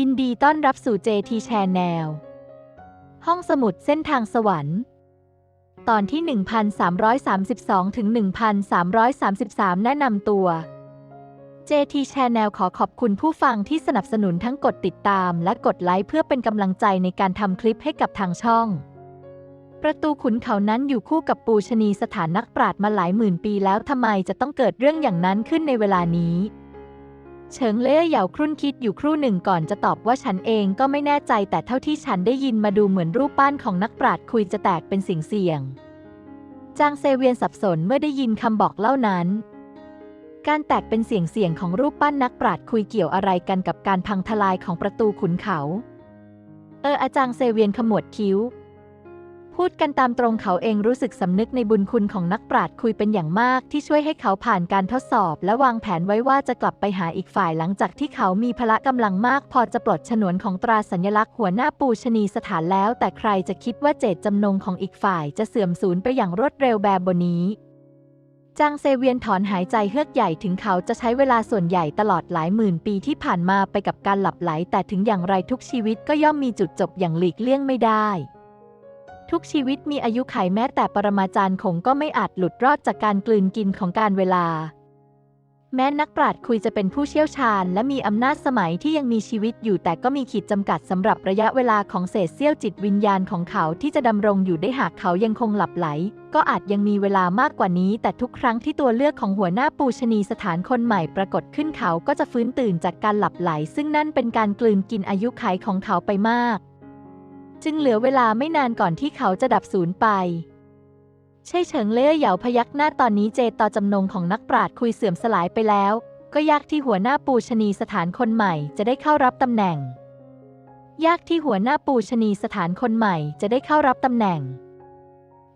ยินดีต้อนรับสู่ JT Channel ห้องสมุดเส้นทางสวรรค์ ตอนที่ 1332 ถึง 1333 แนะนำตัว JT Channel ขอขอบคุณผู้ฟังที่สนับสนุนทั้งกดติดตามและกดไลค์เพื่อเป็นกำลังใจในการทำคลิปให้กับทางช่อง ประตูขุนเขานั้นอยู่คู่กับปูชนีสถานนักปราชญ์มาหลายหมื่นปีแล้วทำไมจะต้องเกิดเรื่องอย่างนั้นขึ้นในเวลานี้ เฉิงเล่เหยาครุ่นคิดอยู่ครู่หนึ่งก่อนจะตอบว่าฉันเองก็ไม่แน่ใจแต่เท่าที่ฉันได้ยินมาดูเหมือนรูปปั้นของนักปราชญ์คุยจะแตกเป็นสิ่งเสี่ยง จางเซเวียนสับสนเมื่อได้ยินคำบอกเล่านั้น การแตกเป็นเสียงเสียงของรูปปั้นนักปราชญ์คุยเกี่ยวอะไรกันกับการพังทลายของประตูขุนเขา เอออาจารย์เซเวียนขมวดคิ้ว พูดกันตามตรงเขาเองรู้สึกสำนึกในบุญคุณของนักปราชญ์คุยเป็นอย่างมากที่ช่วยให้เขาผ่านการทดสอบ และวางแผนไว้ว่าจะกลับไปหาอีกฝ่ายหลังจากที่เขามีพละกำลังมาก พอจะปลดฉนวนของตราสัญลักษณ์หัวหน้าปูชนีสถานแล้ว แต่ใครจะคิดว่าเจตจำนงของอีกฝ่ายจะเสื่อมสูญไปอย่างรวดเร็วแบบบนี้จางเซเวียนถอนหายใจเฮือกใหญ่ถึงเขาจะใช้เวลาส่วนใหญ่ตลอดหลายหมื่นปีที่ผ่านมาไปกับการหลับไหล แต่ถึงอย่างไรทุกชีวิตก็ย่อมมีจุดจบอย่างหลีกเลี่ยงไม่ได้ ทุกชีวิตมีอายุขัยแม้แต่ปรมาจารย์คงก็ไม่อาจหลุดรอดจากการกลืนกินของการเวลา แม้นักปราชญ์คุยจะเป็นผู้เชี่ยวชาญ และมีอำนาจสมัยที่ยังมีชีวิตอยู่แต่ก็มีขีดจำกัดสำหรับระยะเวลาของเศษเสี้ยวจิตวิญญาณของเขาที่จะดำรงอยู่ได้หากเขายังคงหลับไหล ก็อาจยังมีเวลามากกว่านี้ แต่ทุกครั้งที่ตัวเลือกของหัวหน้าปูชนีสถานคนใหม่ปรากฏขึ้นเขาก็จะฟื้นตื่นจากการหลับไหล ซึ่งนั่นเป็นการกลืนกินอายุขัยของเขาไปมาก จึงเหลือเวลาไม่นานก่อนที่เขาจะดับสูญไป ใช่เฉิงเล่ยเหยาพยักหน้าตอนนี้เจต่อจำนงของนักปราชญ์คุยเสื่อมสลายไปแล้ว ก็ยากที่หัวหน้าปูชนีสถานคนใหม่จะได้เข้ารับตำแหน่ง ยากที่หัวหน้าปูชนีสถานคนใหม่จะได้เข้ารับตำแหน่ง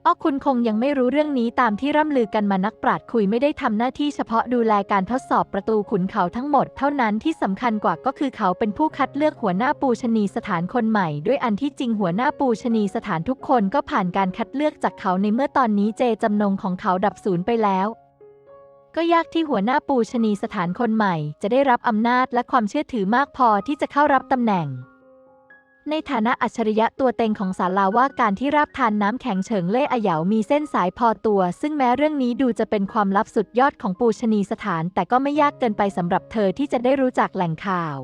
อ้อคุณคงยังไม่รู้เรื่องนี้ตามที่ร่ำลือกันมานักปราชญ์คุยไม่ได้ทำหน้าที่เฉพาะดูแลการทดสอบประตูขุนเขาทั้งหมด เท่านั้นที่สำคัญกว่าก็คือเขาเป็นผู้คัดเลือกหัวหน้าปูชนีสถานคนใหม่ ด้วยอันที่จริงหัวหน้าปูชนีสถานทุกคนก็ผ่านการคัดเลือกจากเขาในเมื่อตอนนี้เจจำนงของเขาดับสูญไปแล้ว ก็ยากที่หัวหน้าปูชนีสถานคนใหม่ จะได้รับอำนาจและความเชื่อถือมากพอที่จะเข้ารับตำแหน่ง ในฐานะอัจฉริยะตัวเต็งของศาลาว่าการที่ราบทานน้ำแข็งเฉิงเล่อเหยามีเส้นสายพอตัว ซึ่งแม้เรื่องนี้ดูจะเป็นความลับสุดยอดของปูชนีสถาน แต่ก็ไม่ยากเกินไปสำหรับเธอที่จะได้รู้จักแหล่งข่าว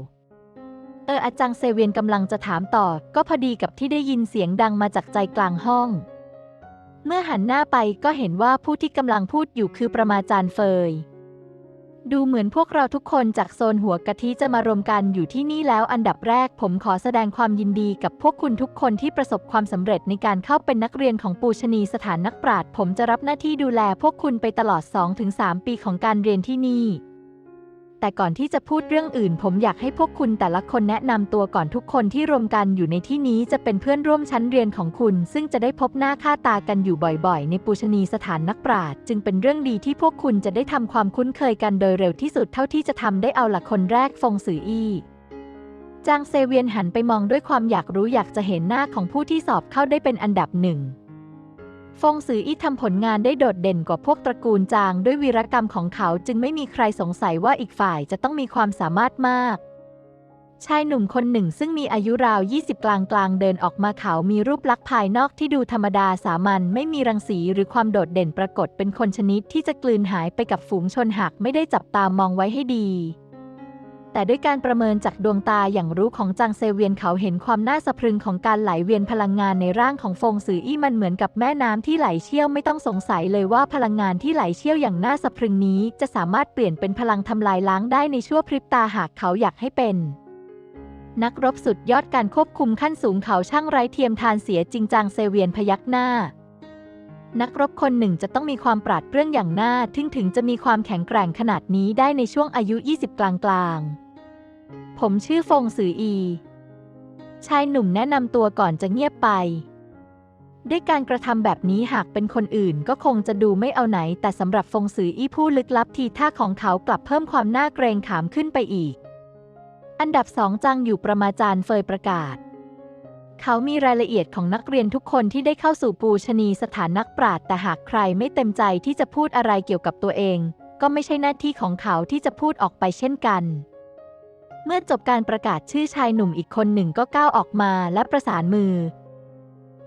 เอออาจารย์เซเวียนกำลังจะถามต่อ ก็พอดีกับที่ได้ยินเสียงดังมาจากใจกลางห้อง เมื่อหันหน้าไปก็เห็นว่าผู้ที่กำลังพูดอยู่คือประมาจารย์เฟย ดูเหมือนพวกเราทุกคนจากโซนหัวกะทิจะมารวมกันอยู่ที่นี่แล้วอันดับแรกผมขอแสดงความยินดีกับพวกคุณทุกคนที่ประสบความสำเร็จในการเข้าเป็นนักเรียนของปูชนีสถานนักปราชญ์ผมจะรับหน้าที่ดูแลพวกคุณไปตลอด 2-3 ปีของการเรียนที่นี่ แต่ก่อนที่จะพูดเรื่องอื่น ผมอยากให้พวกคุณแต่ละคนแนะนำตัวก่อนทุกคนที่รวมกันอยู่ในที่นี้จะเป็นเพื่อนร่วมชั้นเรียนของคุณ ซึ่งจะได้พบหน้าค่าตากันอยู่บ่อยๆ ในปูชนีสถานนักปราชญ์จึงเป็นเรื่องดีที่พวกคุณจะได้ทำความคุ้นเคยกันโดยเร็วที่สุดเท่าที่จะทำได้เอาละคนแรกฟงสืออี้จางเซเวียนหันไปมองด้วยความอยากรู้อยากจะเห็นหน้าของผู้ที่สอบเข้าได้เป็นอันดับหนึ่ง ฟงซืออี้ทำผลงานได้โดดเด่นกว่าพวกตระกูลจางด้วยวีรกรรมของเขาจึงไม่มีใครสงสัยว่าอีกฝ่ายจะต้องมีความสามารถมาก ชายหนุ่มคนหนึ่งซึ่งมีอายุราว 20 กลางกลางเดินออกมาเขามีรูปลักษณ์ภายนอกที่ดูธรรมดาสามัญไม่มีรังสีหรือความโดดเด่นปรากฏเป็นคนชนิดที่จะกลืนหายไปกับฝูงชนหากไม่ได้จับตามองไว้ให้ดี แต่ด้วยการประเมินจากดวงตาอย่างรู้ของจางเซเวียนเขาเห็นความน่าสะพรึงของการไหลเวียนพลังงานในร่างของฟงซืออี้มันเหมือนกับแม่น้ำที่ไหลเชี่ยวไม่ต้องสงสัยเลยว่าพลังงานที่ไหลเชี่ยวอย่างน่าสะพรึงนี้ จะสามารถเปลี่ยนเป็นพลังทำลายล้างได้ในชั่วพริบตาหากเขาอยากให้เป็นนักรบสุดยอดการควบคุมขั้นสูงเขาช่างไร้เทียมทานเสียจริงจังเซเวียนพยักหน้า นักรบคนหนึ่งจะต้องมีความปราดเปรื่องอย่างหน่าทึ่งถึงจะมีความแข็งแกร่งขนาดนี้ได้ในช่วงอายุ 20 กลางๆ ผมชื่อฟงซืออี ชายหนุ่มแนะนำตัวก่อนจะเงียบไป ด้วยการกระทำแบบนี้หากเป็นคนอื่นก็คงจะดูไม่เอาไหน แต่สำหรับฟงซืออี้ผู้ลึกลับทีท่าของเขากลับเพิ่มความน่าเกรงขามขึ้นไปอีก อันดับสองจังอยู่ประมาจารย์เฟยประกาศ เขามีรายละเอียดของนักเรียนทุกคนที่ได้เข้าสู่ปูชนีสถานนักปราชญ์แต่หากใครไม่เต็มใจที่จะพูดอะไรเกี่ยวกับตัวเอง ก็ไม่ใช่หน้าที่ของเขาที่จะพูดออกไปเช่นกัน เมื่อจบการประกาศชื่อชายหนุ่มอีกคนหนึ่งก็ก้าวออกมาและประสานมือ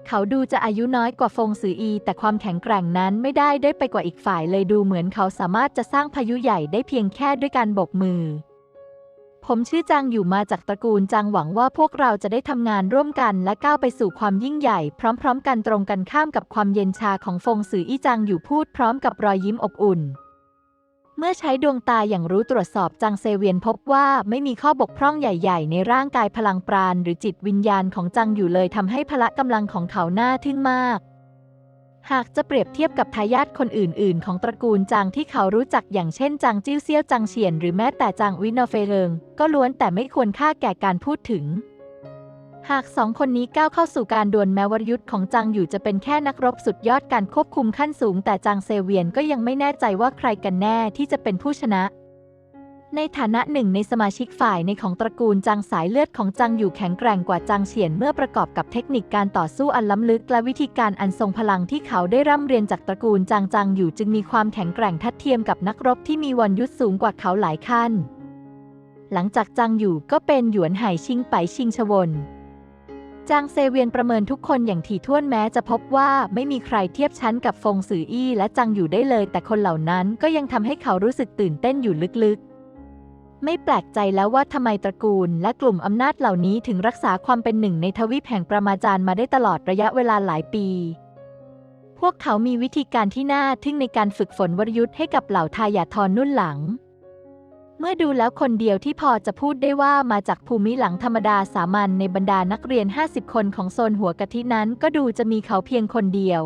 เขาดูจะอายุน้อยกว่าฟงซืออี แต่ความแข็งแกร่งนั้นไม่ได้ด้อยไปกว่าอีกฝ่ายเลยดูเหมือนเขาสามารถจะสร้างพายุใหญ่ได้เพียงแค่ด้วยการบกมือ ผมชื่อจางอยู่มาจากตระกูลจางหวังว่าพวกเราจะได้ทำงานร่วมกันและก้าวไปสู่ความยิ่งใหญ่ พร้อม ๆ กันตรงกันข้ามกับความเย็นชาของฟงซืออี้จางอยู่พูดพร้อมกับรอยยิ้มอบอุ่น เมื่อใช้ดวงตาอย่างรู้ตรวจสอบจางเซเวียนพบว่าไม่มีข้อบกพร่องใหญ่ๆ ในร่างกายพลังปราณ หรือจิตวิญญาณของจางอยู่เลยทำให้พละกำลังของเขาหน่าทึ่งมาก หากจะเปรียบเทียบกับทายาทคนอื่นๆ ของตระกูลจางที่เขารู้จักอย่างเช่นจางจิ้วเซี่ยวจางเฉียนหรือแม้แต่จางวินอเฟเริงก็ล้วนแต่ไม่ควรค่าแก่การพูดถึง หากสองคนนี้ก้าวเข้าสู่การดวลแม้วรยุทธ์ของจางอยู่จะเป็นแค่นักรบสุดยอดการควบคุมขั้นสูง แต่จางเซเวียนก็ยังไม่แน่ใจว่าใครกันแน่ที่จะเป็นผู้ชนะ ในฐานะหนึ่งในสมาชิกฝ่ายในของตระกูลจางสายเลือดของจางอยู่แข็งแกร่งกว่าจางเฉียนเมื่อประกอบกับเทคนิคการต่อสู้อันล้ำลึก และวิธีการอันทรงพลังที่เขาได้ร่ำเรียนจากตระกูลจางจางอยู่จึงมีความแข็งแกร่งทัดเทียมกับนักรบที่มีวันยุทธสูงกว่าเขาหลายขั้น หลังจากจางอยู่ก็เป็นหยวนไห่ชิงไปชิงชวน จางเซเวียนประเมินทุกคนอย่างถี่ถ้วนแม้จะพบว่าไม่มีใครเทียบชั้นกับฟงสืออี้และจางอยู่ได้เลย แต่คนเหล่านั้นก็ยังทำให้เขารู้สึกตื่นเต้นอยู่ลึกๆ ไม่แปลกใจแล้วว่าทำไมตระกูล และกลุ่มอำนาจเหล่านี้ถึงรักษาความเป็นหนึ่งในทวีปแห่งประมาจารย์มาได้ตลอดระยะเวลาหลายปี พวกเขามีวิธีการที่น่าทึ่งในการฝึกฝนวรยุทธ์ให้กับเหล่าทายาทรนุ่นหลัง เมื่อดูแล้วคนเดียวที่พอจะพูดได้ว่ามาจากภูมิหลังธรรมดาสามัญในบรรดานักเรียน 50 คนของโซนหัวกะทินั้นก็ดูจะมีเขาเพียงคนเดียว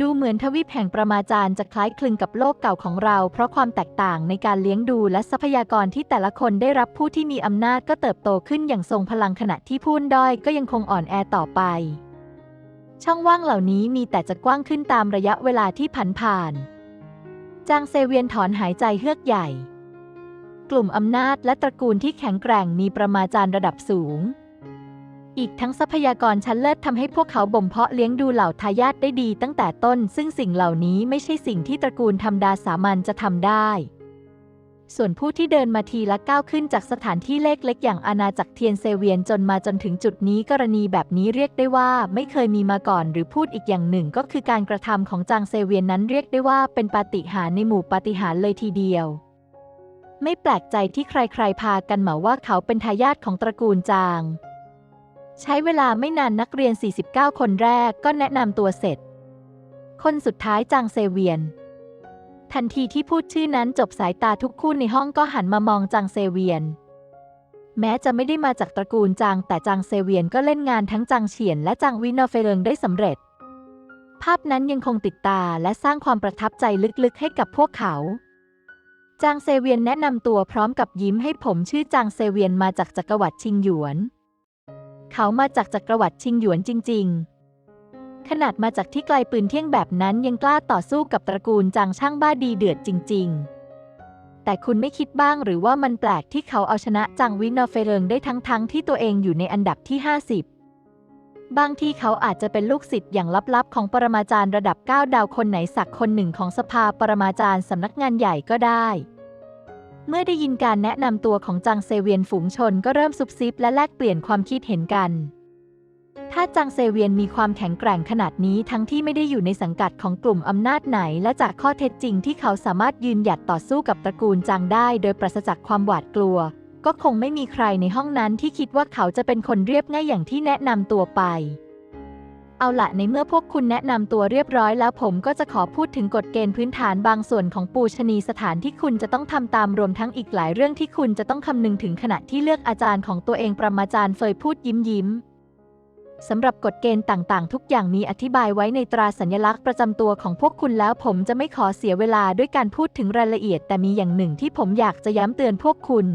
ดูเหมือนทวีปแห่งประมาจารย์จะคล้ายคลึงกับโลกเก่าของเรา เพราะความแตกต่างในการเลี้ยงดูและทรัพยากรที่แต่ละคนได้รับผู้ที่มีอำนาจก็เติบโตขึ้นอย่างทรงพลังขณะที่ผู้ด้อยก็ยังคงอ่อนแอต่อไป ช่องว่างเหล่านี้มีแต่จะกว้างขึ้นตามระยะเวลาที่ผันผ่าน จางเซเวียนถอนหายใจเฮือกใหญ่ กลุ่มอำนาจและตระกูลที่แข็งแกร่งมีประมาจารย์ระดับสูง อีกทั้งทรัพยากรชั้นเลิศทำให้พวกเขาบ่มเพาะเลี้ยงดูเหล่าทายาทได้ดีตั้งแต่ต้น ซึ่งสิ่งเหล่านี้ไม่ใช่สิ่งที่ตระกูลธรรมดาสามัญจะทำได้ ส่วนผู้ที่เดินมาทีละก้าวขึ้นจากสถานที่เล็กๆอย่างอาณาจักรเทียนเซเวียนจนมาจนถึงจุดนี้กรณีแบบนี้เรียกได้ว่าไม่เคยมีมาก่อน หรือพูดอีกอย่างหนึ่งก็คือการกระทำของจางเซเวียนนั้นเรียกได้ว่าเป็นปาฏิหาริย์ในหมู่ปาฏิหาริย์เลยทีเดียว ไม่แปลกใจที่ใครๆ พากันเหมาว่าเขาเป็นทายาทของตระกูลจาง ใช้เวลาไม่นานนักเรียน 49 คนแรกก็แนะนำตัวเสร็จ คนสุดท้ายจางเซเวียน ทันทีที่พูดชื่อนั้นจบสายตาทุกคู่ในห้องก็หันมามองจางเซเวียน แม้จะไม่ได้มาจากตระกูลจาง แต่จางเซเวียนก็เล่นงานทั้งจางเฉียนและจางวินอเฟเริงได้สำเร็จ ภาพนั้นยังคงติดตาและสร้างความประทับใจลึกๆให้กับพวกเขา จางเซเวียนแนะนำตัวพร้อมกับยิ้มให้ผมชื่อจางเซเวียนมาจากจักรวรรดิชิงหยวน เขามาจากจักรวรรดิชิงหยวนจริง ๆ ขนาดมาจากที่ไกลปืนเที่ยงแบบนั้นยังกล้าต่อสู้กับตระกูลจางช่างบ้าดีเดือดจริง ๆ แต่คุณไม่คิดบ้างหรือว่ามันแปลกที่เขาเอาชนะจางวินอเฟเริงได้ทั้งๆทที่ตัวเองอยู่ในอันดับที่ 50 บางที่เขาอาจจะเป็นลูกศิษย์อย่างลับๆ ของปรมาจารย์ระดับ 9 ดาวคนไหนสักคนหนึ่งของสภาปรมาจารย์สำนักงานใหญ่ก็ได้ เมื่อได้ยินการแนะนำตัวของจางเซเวียนฝูงชนก็เริ่มซุบซิบและแลกเปลี่ยนความคิดเห็นกัน ถ้าจางเซเวียนมีความแข็งแกร่งขนาดนี้ทั้งที่ไม่ได้อยู่ในสังกัดของกลุ่มอำนาจไหน และจากข้อเท็จจริงที่เขาสามารถยืนหยัดต่อสู้กับตระกูลจางได้ โดยปราศจากความหวาดกลัว ก็คงไม่มีใครในห้องนั้นที่คิดว่าเขาจะเป็นคนเรียบง่ายอย่างที่แนะนำตัวไป เอาละในเมื่อพวกคุณแนะนำตัวเรียบร้อยแล้วผมก็จะขอพูดถึงกฎเกณฑ์พื้นฐานบางส่วนของปูชนีสถานที่คุณจะต้องทำตามรวมทั้งอีกหลายเรื่องที่คุณจะต้องคำนึงถึงขณะที่เลือกอาจารย์ของตัวเองประมาจารย์เฟยพูดยิ้มยิ้มสำหรับกฎเกณฑ์ต่างๆ ทุกอย่างมีอธิบายไว้ในตราสัญลักษณ์ประจำตัวของพวกคุณแล้วผมจะไม่ขอเสียเวลาด้วยการพูดถึงรายละเอียด แต่มีอย่างหนึ่งที่ผมอยากจะย้ำเตือนพวกคุณ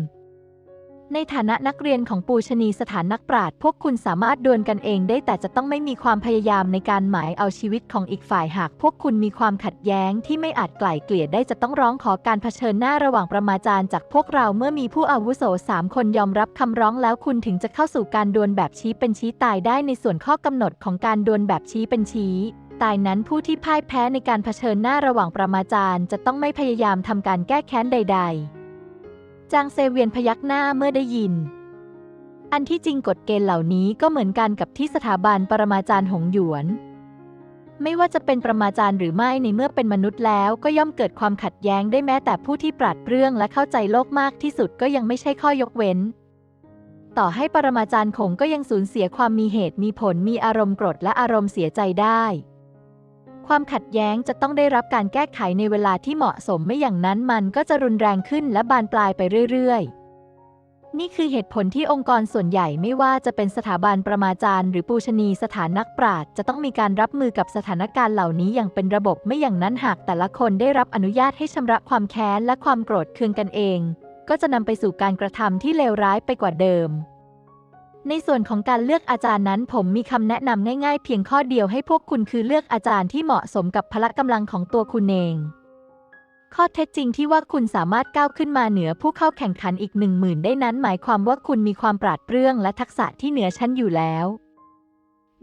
ในฐานะนักเรียนของปูชนีสถานนักปราชญ์พวกคุณสามารถดวลกันเองได้แต่จะต้องไม่มีความพยายามในการหมายเอาชีวิตของอีกฝ่ายหาก พวกคุณมีความขัดแย้งที่ไม่อาจไกล่เกลี่ยได้จะต้องร้องขอการเผชิญหน้าระหว่างประมาจารย์จากพวกเราเมื่อมีผู้อาวุโสสามคนยอมรับคำร้องแล้วคุณถึงจะเข้าสู่การดวลแบบชี้เป็นชี้ตายได้ในส่วนข้อกำหนดของการดวลแบบชี้เป็นชี้ตายนั้นผู้ที่พ่ายแพ้ในการเผชิญหน้าระหว่างประมาจารย์จะต้องไม่พยายามทำการแก้แค้นใด ๆ จางเซเวียนพยักหน้าเมื่อได้ยิน อันที่จริงกฎเกณฑ์เหล่านี้ก็เหมือนกันกับที่สถาบันปรมาจารย์หงหยวน ไม่ว่าจะเป็นประมาจารย์หรือไม่ในเมื่อเป็นมนุษย์แล้วก็ย่อมเกิดความขัดแย้งได้แม้แต่ผู้ที่ปราดเปรื่องและเข้าใจโลกมากที่สุดก็ยังไม่ใช่ข้อยกเว้น ต่อให้ปรมาจารย์คงก็ยังสูญเสียความมีเหตุมีผลมีอารมณ์โกรธและอารมณ์เสียใจได้ ความขัดแย้งจะต้องได้รับการแก้ไขในเวลาที่เหมาะสมไม่อย่างนั้นมันก็จะรุนแรงขึ้นและบานปลายไปเรื่อยๆ นี่คือเหตุผลที่องค์กรส่วนใหญ่ไม่ว่าจะเป็นสถาบันประมาจารย์ หรือปูชนีสถานนักปราชญ์จะต้องมีการรับมือกับสถานการณ์เหล่านี้อย่างเป็นระบบไม่อย่างนั้นหากแต่ละคนได้รับอนุญาตให้ชำระความแค้นและความโกรธเคืองกันเอง ก็จะนำไปสู่การกระทำที่เลวร้ายไปกว่าเดิม ในส่วนของการเลือกอาจารย์นั้น ผมมีคำแนะนำง่ายๆ เพียงข้อเดียวให้พวกคุณคือเลือกอาจารย์ที่เหมาะสมกับพละกำลังของตัวคุณเอง ข้อเท็จจริงที่ว่าคุณสามารถก้าวขึ้นมาเหนือผู้เข้าแข่งขันอีกหนึ่งหมื่นได้นั้น หมายความว่าคุณมีความปราดเปรื่องและทักษะที่เหนือชั้นอยู่แล้ว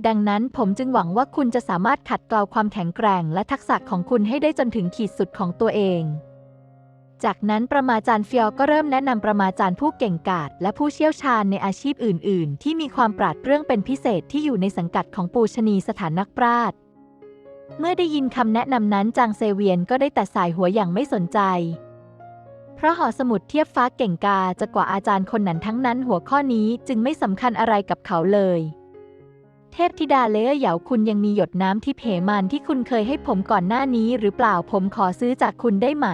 ดังนั้นผมจึงหวังว่าคุณจะสามารถขัดเกลาความแข็งแกร่ง และทักษะของคุณให้ได้จนถึงขีดสุดของตัวเอง จากนั้นประมาจารย์เฟียวก็เริ่มแนะนำประมาจารย์ผู้เก่งกาจและผู้เชี่ยวชาญในอาชีพอื่น ๆ ที่มีความปราดเปรื่องเป็นพิเศษที่อยู่ในสังกัดของปูชนีสถานนักปราชญ์เมื่อได้ยินคำแนะนำนั้นจางเซเวียนก็ได้แต่สายหัวอย่างไม่สนใจ เพราะหอสมุดเทียบฟ้าเก่งกาจะกว่าอาจารย์คนนั้นทั้งนั้นหัวข้อนี้จึงไม่สำคัญอะไรกับเขาเลย เทพธิดาเลอเหยาคุณยังมีหยดน้ำที่เพมันที่คุณเคยให้ผมก่อนหน้านี้หรือเปล่าผมขอซื้อจากคุณได้ไหม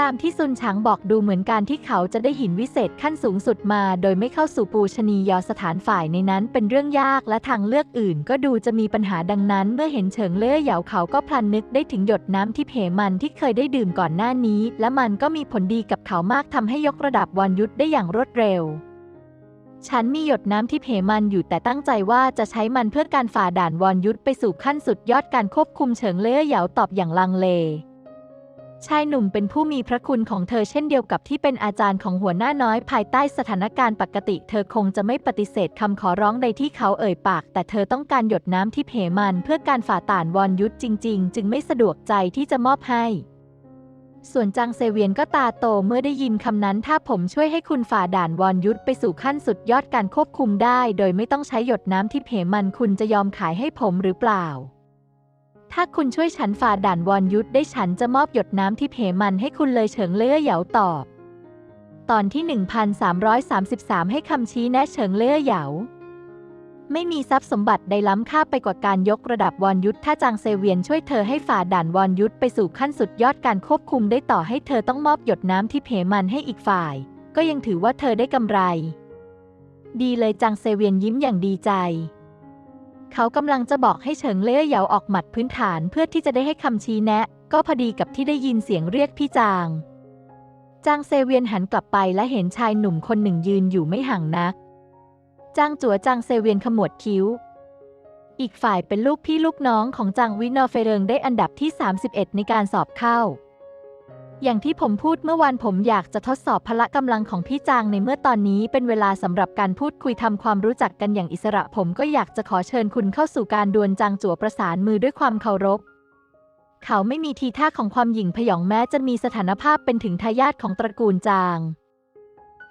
ตามที่ซุนฉางบอกดูเหมือนการที่เขาจะได้หินวิเศษขั้นสูงสุดมา โดยไม่เข้าสู่ปูชนียสถานฝ่ายในนั้นเป็นเรื่องยากและทางเลือกอื่น ก็ดูจะมีปัญหาดังนั้น เมื่อเห็นเฉิงเล่อเหยาเขาก็พลันนึกได้ถึงหยดน้ำที่เพมันที่เคยได้ดื่มก่อนหน้านี้ และมันก็มีผลดีกับเขามากทำให้ยกระดับวันยุทธได้อย่างรวดเร็วฉันมีหยดน้ำที่เพมันอยู่แต่ตั้งใจว่าจะใช้มันเพื่อการฝ่าด่านวอนยุทธไปสู่ขั้นสุดยอดการควบคุมเฉิงเล่อเหยาตอบอย่างลังเล ชายหนุ่มเป็นผู้มีพระคุณของเธอเช่นเดียวกับที่เป็นอาจารย์ของหัวหน้าน้อยภายใต้สถานการณ์ปกติ เธอคงจะไม่ปฏิเสธคำขอร้องใดที่เขาเอ่ยปาก แต่เธอต้องการหยดน้ำที่เพมันเพื่อการฝ่าต่านวอนยุทธจริง ๆ จึงไม่สะดวกใจที่จะมอบให้ ส่วนจางเซเวียนก็ตาโตเมื่อได้ยินคำนั้น ถ้าผมช่วยให้คุณฝ่าด่านวอนยุทธไปสู่ขั้นสุดยอดการควบคุมได้ โดยไม่ต้องใช้หยดน้ำที่เพมันคุณจะยอมขายให้ผมหรือเปล่า ถ้าคุณช่วยฉันฝ่าด่านวอนยุทธได้ฉันจะมอบหยดน้ำที่เพมันให้คุณเลยเฉิงเล่อเหยาตอบ ตอนที่ 1333 ให้คำชี้แนะเฉิงเล่อเหยา ไม่มีทรัพย์สมบัติใดล้ำค่าไปกว่าการยกระดับวอนยุทธถ้าจางเซเวียนช่วยเธอให้ฝ่าด่านวอนยุทธไปสู่ขั้นสุดยอดการควบคุมได้ต่อให้เธอต้องมอบหยดน้ำที่เพมันให้อีกฝ่าย ก็ยังถือว่าเธอได้กำไร ดีเลยจางเซเวียนยิ้มอย่างดีใจ เขากำลังจะบอกให้เฉิงเล่อเหยาออกหมัดพื้นฐานเพื่อที่จะได้ให้คำชี้แนะ ก็พอดีกับที่ได้ยินเสียงเรียกพี่จาง จางเซเวียนหันกลับไปและเห็นชายหนุ่มคนหนึ่งยืนอยู่ไม่ห่างนัก จางจัวจางเซเวียนขมวดคิ้ว อีกฝ่ายเป็นลูกพี่ลูกน้องของจางวินอเฟเริงได้อันดับที่ 31 ในการสอบเข้า อย่างที่ผมพูดเมื่อวานผมอยากจะทดสอบพละกำลังของพี่จางในเมื่อตอนนี้เป็นเวลาสำหรับการพูดคุยทำความรู้จักกันอย่างอิสระ ผมก็อยากจะขอเชิญคุณเข้าสู่การดวลจางจั่วประสานมือด้วยความเคารพ เขาไม่มีทีท่าของความหยิ่งพยองแม้จะมีสถานภาพเป็นถึงทายาทของตระกูลจาง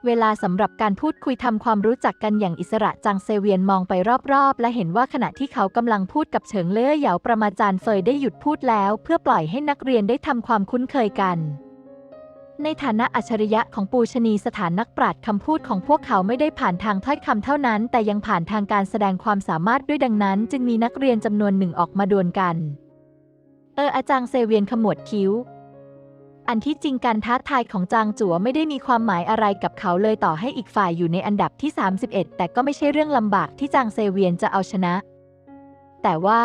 เวลาสำหรับการพูดคุยทำความรู้จักกันอย่างอิสระจางเซเวียนมองไปรอบๆ และเห็นว่าขณะที่เขากำลังพูดกับเฉิงเล่อเหยาประมาจารย์เฟยได้หยุดพูดแล้ว เพื่อปล่อยให้นักเรียนได้ทำความคุ้นเคยกัน ในฐานะอัจฉริยะของปูชนีสถานนักปราชญ์คำพูดของพวกเขาไม่ได้ผ่านทางถ้อยคำเท่านั้น แต่ยังผ่านทางการแสดงความสามารถด้วยดังนั้น จึงมีนักเรียนจำนวนหนึ่งออกมาดวลกัน เอออาจารย์เซเวียนขมวดคิ้ว อันที่จริงการท้าทายของจางจั๋วไม่ได้มีความหมายอะไรกับเขาเลยต่อให้อีกฝ่ายอยู่ในอันดับที่ 31 แต่ก็ไม่ใช่เรื่องลำบากที่จางเซเวียนจะเอาชนะ แต่ว่า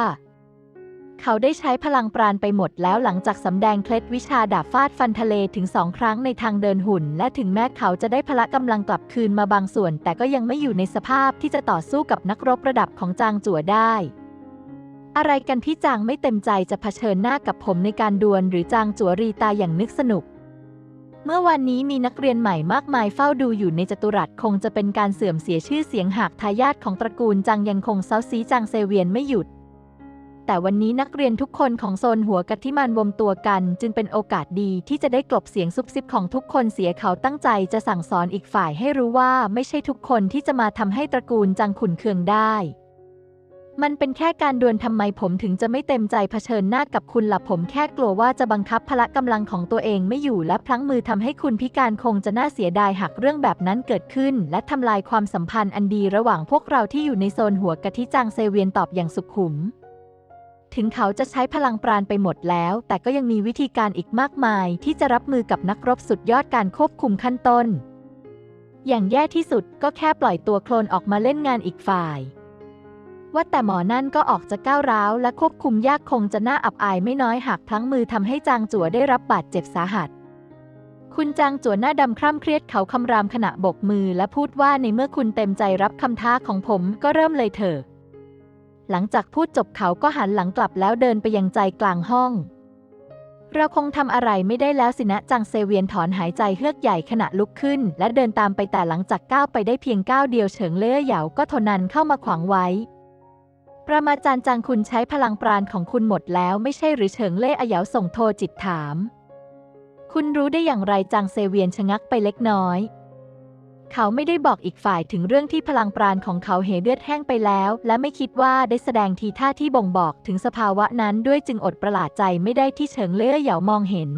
เขาได้ใช้พลังปราณไปหมดแล้วหลังจากสำแดงเคล็ดวิชาดาบฟาดฟันทะเลถึงสองครั้งในทางเดินหุ่น และถึงแม้เขาจะได้พละกำลังกลับคืนมาบางส่วน แต่ก็ยังไม่อยู่ในสภาพที่จะต่อสู้กับนักรบระดับของจางจั๋วได้ อะไรกันพี่จางไม่เต็มใจจะเผชิญหน้ากับผมในการดวลหรือจางจัวรีตาอย่างนึกสนุก เมื่อวันนี้มีนักเรียนใหม่มากมายเฝ้าดูอยู่ในจตุรัสคงจะเป็นการเสื่อมเสียชื่อเสียงหากทายาทของตระกูลจางยังคงเซาซีจางเซเวียนไม่หยุด แต่วันนี้นักเรียนทุกคนของโซนหัวกะทิมันรวมตัวกัน จึงเป็นโอกาสดีที่จะได้กลบเสียงซุบซิบของทุกคนเสียเขาตั้งใจจะสั่งสอนอีกฝ่ายให้รู้ว่าไม่ใช่ทุกคนที่จะมาทำให้ตระกูลจังขุนเคืองได้ มันเป็นแค่การดวลทำไมผมถึงจะไม่เต็มใจเผชิญหน้ากับคุณล่ะผมแค่กลัวว่าจะบังคับพละกำลังของตัวเองไม่อยู่และพลั้งมือทำให้คุณพิการคงจะน่าเสียดายหากเรื่องแบบนั้นเกิดขึ้น และทำลายความสัมพันธ์อันดีระหว่างพวกเราที่อยู่ในโซนหัวกะทิจางเซเวียนตอบอย่างสุขุม ถึงเขาจะใช้พลังปราณไปหมดแล้ว แต่ก็ยังมีวิธีการอีกมากมาย ที่จะรับมือกับนักรบสุดยอดการควบคุมขั้นต้น อย่างแย่ที่สุดก็แค่ปล่อยตัวโคลนออกมาเล่นงานอีกฝ่าย ว่าแต่หมอนั่นก็ออกจะก้าวร้าว และควบคุมยากคงจะน่าอับอายไม่น้อยหากพลั้งมือทำให้จางจั่วได้รับบาดเจ็บสาหัส คุณจางจั่วหน้าดำคร่ำเครียดเขาคำรามขณะบกมือและพูดว่าในเมื่อคุณเต็มใจรับคำท้าของผมก็เริ่มเลยเถอะหลังจากพูดจบเขาก็หันหลังกลับแล้วเดินไปยังใจกลางห้อง เราคงทำอะไรไม่ได้แล้วสินะจางเซเวียนถอนหายใจเฮือกใหญ่ขณะลุกขึ้น และเดินตามไปแต่หลังจากก้าวไปได้เพียงก้าวเดียวเฉิงเล่อเหยาก็ทนนันเข้ามาขวางไว้ ประมาจารย์จางคุณใช้พลังปราณของคุณหมดแล้วไม่ใช่หรือเฉิงเล่อเหยาส่งโทรจิตถาม คุณรู้ได้อย่างไรจางเซเวียนชะงักไปเล็กน้อย เขาไม่ได้บอกอีกฝ่ายถึงเรื่องที่พลังปราณของเขาเหเลือดแห้งไปแล้ว และไม่คิดว่าได้แสดงทีท่าที่บ่งบอกถึงสภาวะนั้นด้วยจึงอดประหลาดใจไม่ได้ที่เฉิงเล่อเหยามองเห็น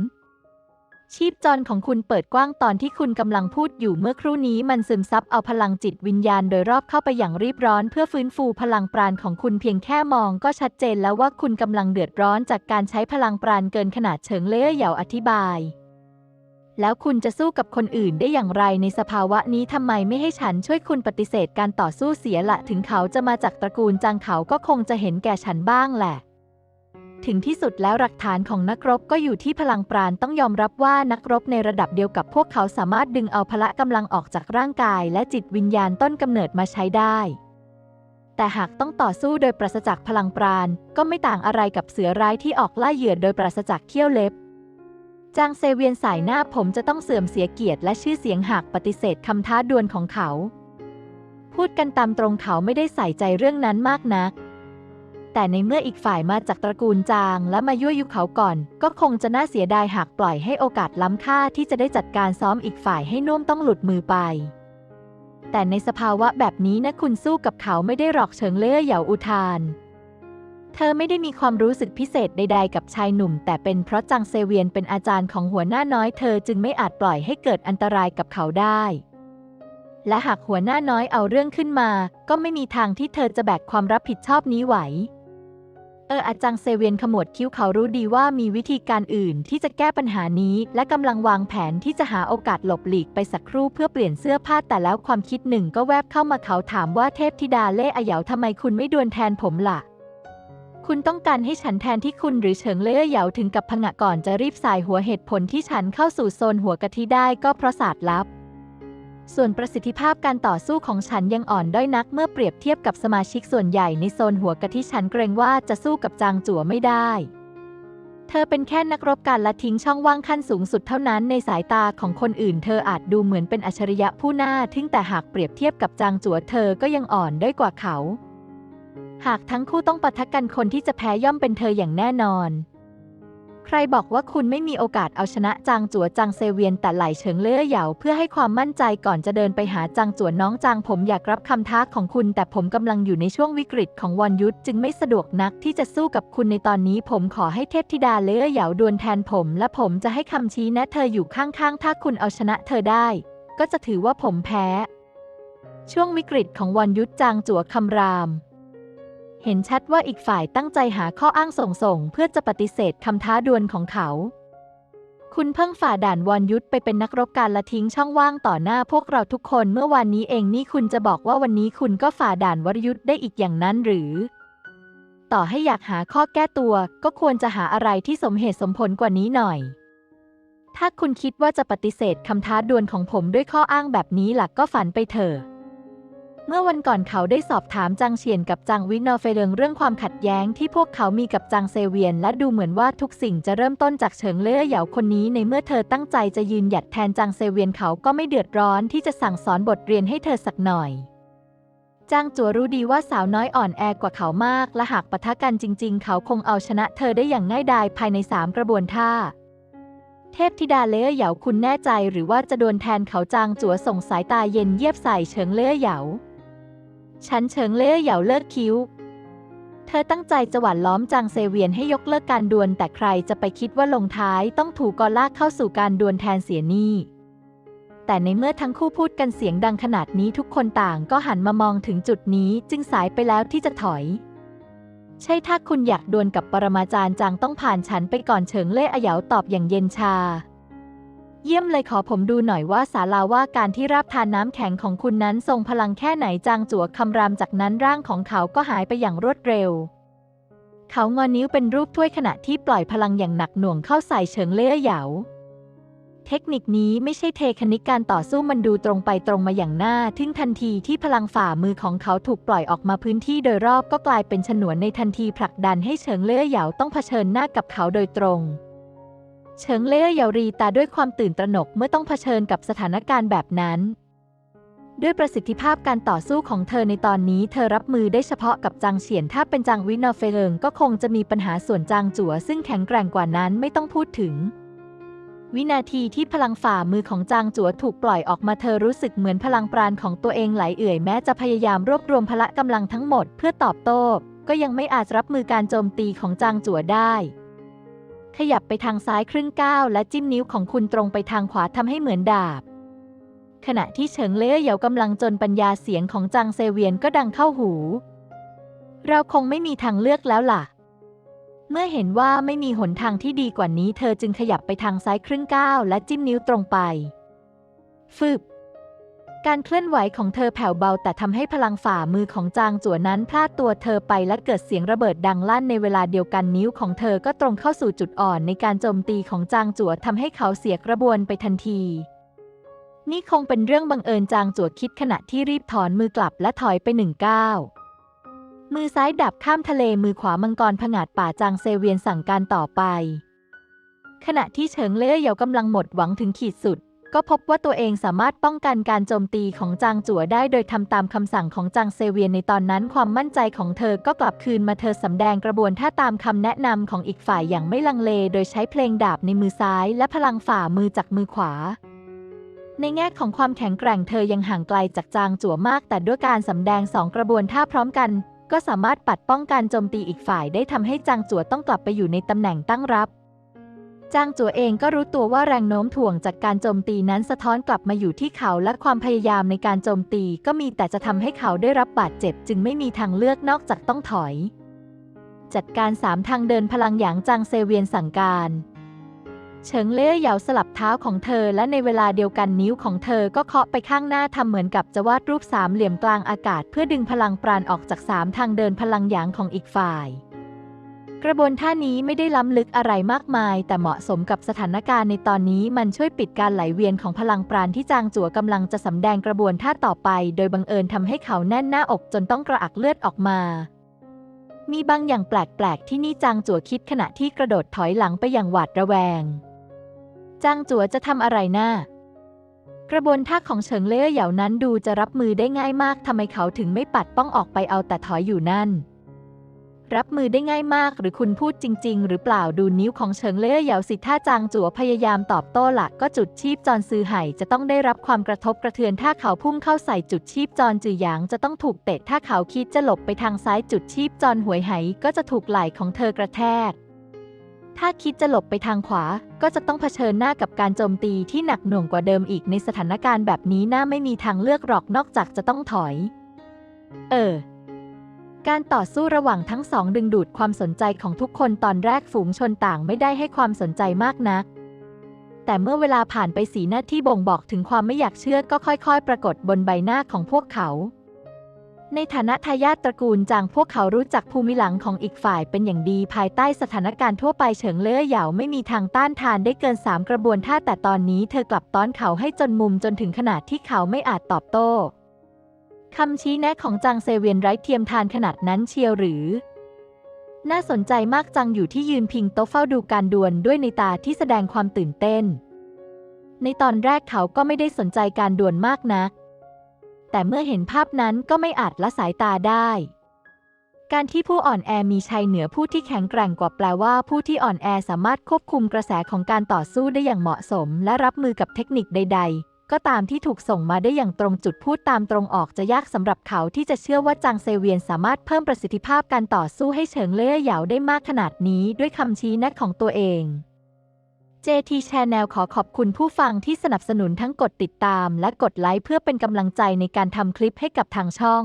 ชีพจรของคุณเปิดกว้างตอนที่คุณกำลังพูดอยู่เมื่อครู่นี้มันซึมซับเอาพลังจิตวิญญาณโดยรอบเข้าไปอย่างรีบร้อน เพื่อฟื้นฟูพลังปราณของคุณเพียงแค่มองก็ชัดเจนแล้วว่าคุณกำลังเดือดร้อนจากการใช้พลังปราณเกินขนาดเฉิงเล่อเหยาอธิบาย แล้วคุณจะสู้กับคนอื่นได้อย่างไรในสภาวะนี้ทำไมไม่ให้ฉันช่วยคุณปฏิเสธการต่อสู้เสียละถึงเขาจะมาจากตระกูลจางเขาก็คงจะเห็นแก่ฉันบ้างแหละ ถึงที่สุดแล้วหลักฐานของนักรบก็อยู่ที่พลังปราณต้องยอมรับว่านักรบในระดับเดียวกับพวกเขาสามารถดึงเอาพละกำลังออกจากร่างกาย และจิตวิญญาณต้นกำเนิดมาใช้ได้ แต่หากต้องต่อสู้โดยปราศจากพลังปราณก็ไม่ต่างอะไรกับเสือร้ายที่ออกล่าเหยื่อโดยปราศจากเขี้ยวเล็บจางเซเวียนสายหน้าผมจะต้องเสื่อมเสียเกียรติและชื่อเสียงหากปฏิเสธคำท้าดวลของเขา พูดกันตามตรงเขาไม่ได้ใส่ใจเรื่องนั้นมากนัก แต่ในเมื่ออีกฝ่ายมาจากตระกูลจาง และมายั่วยุเขาก่อน ก็คงจะน่าเสียดายหากปล่อยให้โอกาสล้ำค่าที่จะได้จัดการซ้อมอีกฝ่ายให้น่วมต้องหลุดมือไป แต่ในสภาวะแบบนี้นะคุณสู้กับเขาไม่ได้หรอกเฉิงเล่อเหยาอุทาน เธอไม่ได้มีความรู้สึกพิเศษใด ๆ กับชายหนุ่ม แต่เป็นเพราะจางเซเวียนเป็นอาจารย์ของหัวหน้าน้อยเธอจึงไม่อาจปล่อยให้เกิดอันตรายกับเขาได้และหากหัวหน้าน้อยเอาเรื่องขึ้นมา ก็ไม่มีทางที่เธอจะแบกความรับผิดชอบนี้ไหว เอออาจารย์เซเวียนขมวดคิ้วเขารู้ดีว่ามีวิธีการอื่นที่จะแก้ปัญหานี้ และกำลังวางแผนที่จะหาโอกาสหลบหลีกไปสักครู่เพื่อเปลี่ยนเสื้อผ้าแต่แล้วความคิดหนึ่งก็แวบเข้ามาเขาถามว่าเทพธิดาเล่อเหยาทำไมคุณไม่ดวลแทนผมล่ะ คุณต้องการให้ฉันแทนที่คุณหรือเฉิงเล่อเหยาถึงกับผงะก่อนจะรีบสายหัวเหตุผลที่ฉันเข้าสู่โซนหัวกะทิได้ก็เพราะศาสตร์ลับ ส่วนประสิทธิภาพการต่อสู้ของฉันยังอ่อนด้อยนักเมื่อเปรียบเทียบกับสมาชิกส่วนใหญ่ในโซนหัวกะทิฉันเกรงว่าจะสู้กับจางจั่วไม่ได้ เธอเป็นแค่นักรบการละทิ้งช่องว่างขั้นสูงสุดเท่านั้นในสายตาของคนอื่น เธออาจดูเหมือนเป็นอัจฉริยะผู้หน่าทึ่งแต่หากเปรียบเทียบกับจางจั่วเธอก็ยังอ่อนด้อยกว่าเขา หากทั้งคู่ต้องปะทะกันคนที่จะแพ้ย่อมเป็นเธออย่างแน่นอน ใครบอกว่าคุณไม่มีโอกาสเอาชนะจางจัวจางเซเวียนแต่ไหลเฉิงเล่อเหยาเพื่อให้ความมั่นใจก่อนจะเดินไปหาจางจัวน้องจางผมอยากรับคำท้าของคุณ แต่ผมกำลังอยู่ในช่วงวิกฤตของวอนยุทธจึงไม่สะดวกนักที่จะสู้กับคุณในตอนนี้ผมขอให้เทพธิดาเล่อเหยาดวลแทนผม และผมจะให้คำชี้แนะเธออยู่ข้างๆ ถ้าคุณเอาชนะเธอได้ ก็จะถือว่าผมแพ้ ช่วงวิกฤตของวอนยุทธจางจัวคำราม เห็นชัดว่าอีกฝ่ายตั้งใจหาข้ออ้างส่งๆ เพื่อจะปฏิเสธคำท้าดวลของเขา คุณเพิ่งฝ่าด่านวอนยุทธไปเป็นนักรบการละทิ้งช่องว่างต่อหน้าพวกเราทุกคนเมื่อวานนี้เองนี่คุณจะบอกว่าวันนี้คุณก็ฝ่าด่านวรยุทธได้อีกอย่างนั้นหรือ ต่อให้อยากหาข้อแก้ตัว ก็ควรจะหาอะไรที่สมเหตุสมผลกว่านี้หน่อย ถ้าคุณคิดว่าจะปฏิเสธคำท้าดวลของผมด้วยข้ออ้างแบบนี้หลักก็ฝันไปเถอะ เมื่อวันก่อนเขาได้สอบถามจางเฉียนกับจางวินอเฟเริงเรื่องความขัดแย้งที่พวกเขามีกับจางเซเวียน และดูเหมือนว่าทุกสิ่งจะเริ่มต้นจากเฉิงเล่อเหยาคนนี้ในเมื่อเธอตั้งใจจะยืนหยัดแทนจางเซเวียนเขาก็ไม่เดือดร้อนที่จะสั่งสอนบทเรียนให้เธอสักหน่อยจางจัวรู้ดีว่าสาวน้อยอ่อนแอกว่าเขามาก และหากปะทะกันจริง ๆ เขาคงเอาชนะเธอได้อย่างง่ายดายภายในสามกระบวนท่า เทพธิดาเล่อเหยาคุณแน่ใจหรือว่าจะโดนแทนเขาจางจัวส่งสายตาเย็นเยียบใส่เฉิงเล่อเหยา ฉันเฉิงเล่อเหยาเลิกคิ้ว เธอตั้งใจจะหว่านล้อมจางเซเวียนให้ยกเลิกการดวล แต่ใครจะไปคิดว่าลงท้ายต้องถูกกอลากเข้าสู่การดวลแทนเสียนี่แต่ในเมื่อทั้งคู่พูดกันเสียงดังขนาดนี้ทุกคนต่างก็หันมามองถึงจุดนี้จึงสายไปแล้วที่จะถอย ใช่ถ้าคุณอยากดวลกับปรมาจารย์จางต้องผ่านฉันไปก่อนเฉิงเล่อเหยาตอบอย่างเย็นชา เยี่ยมเลยขอผมดูหน่อยว่าศาลาว่าการที่ราบทานน้ำแข็งของคุณนั้นทรงพลังแค่ไหนจางจั่วคำรามจากนั้นร่างของเขาก็หายไปอย่างรวดเร็ว เขางอนิ้วเป็นรูปถ้วยขณะที่ปล่อยพลังอย่างหนักหน่วงเข้าใส่เฉิงเล่อเหยาเทคนิคนี้ไม่ใช่เทคนิคการต่อสู้มันดูตรงไปตรงมาอย่างหน้าทึ่งทันทีที่พลังฝ่ามือของเขาถูกปล่อยออกมาพื้นที่โดยรอบก็กลายเป็นฉนวนในทันทีผลักดันให้เฉิงเล่อเหยาต้องเผชิญหน้ากับเขาโดยตรง เฉิงเล่อเหยารีตาด้วยความตื่นตระหนกเมื่อต้องเผชิญกับสถานการณ์แบบนั้น ด้วยประสิทธิภาพการต่อสู้ของเธอในตอนนี้ เธอรับมือได้เฉพาะกับจางเฉียน ถ้าเป็นจางวินอเฟเริงก็คงจะมีปัญหาส่วนจางจั่วซึ่งแข็งแกร่งกว่านั้นไม่ต้องพูดถึง วินาทีที่พลังฝ่ามือของจางจั่วถูกปล่อยออกมาเธอรู้สึกเหมือนพลังปราณของตัวเองไหลเอื่อยแม้จะพยายามรวบรวมพละกำลังทั้งหมดเพื่อตอบโต้ ก็ยังไม่อาจรับมือการโจมตีของจางจั่วได้ ขยับไปทางซ้ายครึ่งก้าวและจิ้มนิ้วของคุณตรงไปทางขวาทำให้เหมือนดาบ ขณะที่เฉิงเล่เหยากำลังจนปัญญาเสียงของจางเซเวียนก็ดังเข้าหู เราคงไม่มีทางเลือกแล้วล่ะ เมื่อเห็นว่าไม่มีหนทางที่ดีกว่านี้ เธอจึงขยับไปทางซ้ายครึ่งก้าวและจิ้มนิ้วตรงไป ฟึบ การเคลื่อนไหวของเธอแผ่วเบาแต่ทำให้พลังฝ่ามือของจางจั่วนั้นพลาดตัวเธอไปและเกิดเสียงระเบิดดังลั่นในเวลาเดียวกันนิ้วของเธอก็ตรงเข้าสู่จุดอ่อนในการโจมตีของจางจั่วทำให้เขาเสียกระบวนไปทันที นี่คงเป็นเรื่องบังเอิญจางจั่วคิดขณะที่รีบถอนมือกลับและถอยไปหนึ่งก้าวมือซ้ายดับข้ามทะเลมือขวามังกรผงาดป่าจางเซเวียนสั่งการต่อไป ขณะที่เฉิงเล่ยเหยากำลังหมดหวังถึงขีดสุด ก็พบว่าตัวเองสามารถป้องกันการโจมตีของจางจั่วได้โดยทำตามคำสั่งของจางเซเวียนในตอนนั้นความมั่นใจของเธอก็กลับคืนมาเธอสำแดงกระบวนท่าตามคำแนะนำของอีกฝ่ายอย่างไม่ลังเล โดยใช้เพลงดาบในมือซ้าย และพลังฝ่ามือจากมือขวา ในแง่ของความแข็งแกร่งเธอยังห่างไกลจากจางจั่วมาก แต่ด้วยการสำแดงสองกระบวนท่าพร้อมกัน ก็สามารถปัดป้องการโจมตีอีกฝ่ายได้ทำให้จางจั่วต้องกลับไปอยู่ในตำแหน่งตั้งรับ จางจัวเองก็รู้ตัวว่าแรงโน้มถ่วงจากการโจมตีนั้นสะท้อนกลับมาอยู่ที่เขาและความพยายามในการโจมตีก็มีแต่จะทำให้เขาได้รับบาดเจ็บ จึงไม่มีทางเลือกนอกจากต้องถอย จัดการสามทางเดินพลังหยางจางเซเวียนสั่งการเฉิงเล่เหยาสลับเท้าของเธอและในเวลาเดียวกันนิ้วของเธอก็เคาะไปข้างหน้าทำเหมือนกับจะวาดรูปสามเหลี่ยมกลางอากาศ เพื่อดึงพลังปราณออกจากสามทางเดินพลังหยางของอีกฝ่าย กระบวนท่านี้ไม่ได้ล้ำลึกอะไรมากมาย แต่เหมาะสมกับสถานการณ์ในตอนนี้มันช่วยปิดการไหลเวียนของพลังปราณที่จางจั่วกำลังจะสำแดงกระบวนท่าต่อไป โดยบังเอิญทำให้เขาแน่นหน้าอกจนต้องกระอักเลือดออกมา มีบางอย่างแปลกๆ ที่นี่จางจั่วคิดขณะที่กระโดดถอยหลังไปอย่างหวาดระแวง จางจั่วจะทำอะไรหน้ากระบวนท่าของเฉิงเล่ยเหยานั้นดูจะรับมือได้ง่ายมากทำไมเขาถึงไม่ปัดป้องออกไปเอาแต่ถอยอยู่นั่น รับมือได้ง่ายมากหรือคุณพูดจริง ๆ หรือเปล่าดูนิ้วของเฉิงเล่เหยาสิท่าจางจั่วพยายามตอบโต้หลักก็จุดชีพจรซือไห่จะต้องได้รับความกระทบกระเทือนถ้าเขาพุ่งเข้าใส่จุดชีพจรจือหยางจะต้องถูกเตะถ้าเขาคิดจะหลบไปทางซ้ายจุดชีพจรหวยไหก็จะถูกไหล่ของเธอกระแทก ถ้าคิดจะหลบไปทางขวา ก็จะต้องเผชิญหน้ากับการโจมตีที่หนักหน่วงกว่าเดิมอีกในสถานการณ์แบบนี้น่าไม่มีทางเลือกหรอกนอกจากจะต้องถอย เออ การต่อสู้ระหว่างทั้งสองดึงดูดความสนใจของทุกคนตอนแรกฝูงชนต่างไม่ได้ให้ความสนใจมากนัก แต่เมื่อเวลาผ่านไปสีหน้าที่บ่งบอกถึงความไม่อยากเชื่อก็ค่อยๆ ปรากฏบนใบหน้าของพวกเขา ในฐานะทายาทตระกูลจางพวกเขารู้จักภูมิหลังของอีกฝ่ายเป็นอย่างดีภายใต้สถานการณ์ทั่วไปเฉิงเล่อเหยาไม่มีทางต้านทานได้เกินสามกระบวนท่าแต่ตอนนี้เธอกลับต้อนเขาให้จนมุมจนถึงขนาดที่เขาไม่อาจตอบโต้ คำชี้แนะของจางเซเวียนไร้เทียมทานขนาดนั้นเชียวหรือ น่าสนใจมากจังอยู่ที่ยืนพิงโต๊ะเฝ้าดูการดวลด้วยในตาที่แสดงความตื่นเต้น ในตอนแรกเขาก็ไม่ได้สนใจการดวลมากนัก แต่เมื่อเห็นภาพนั้นก็ไม่อาจละสายตาได้ การที่ผู้อ่อนแอมีชัยเหนือผู้ที่แข็งแกร่งกว่าแปลว่าผู้ที่อ่อนแอสามารถควบคุมกระแสของการต่อสู้ได้อย่างเหมาะสม และรับมือกับเทคนิคใด ๆ ก็ตามที่ถูกส่งมาได้อย่างตรงจุดพูดตามตรงออกจะยากสำหรับเขาที่จะเชื่อว่าจางเซเวียนสามารถเพิ่มประสิทธิภาพการต่อสู้ให้เฉิงเล่ยเหยาได้มากขนาดนี้ด้วยคำชี้แนะของตัวเอง JT Channel ขอขอบคุณผู้ฟังที่สนับสนุนทั้งกดติดตามและกดไลค์เพื่อเป็นกำลังใจในการทำคลิปให้กับทางช่อง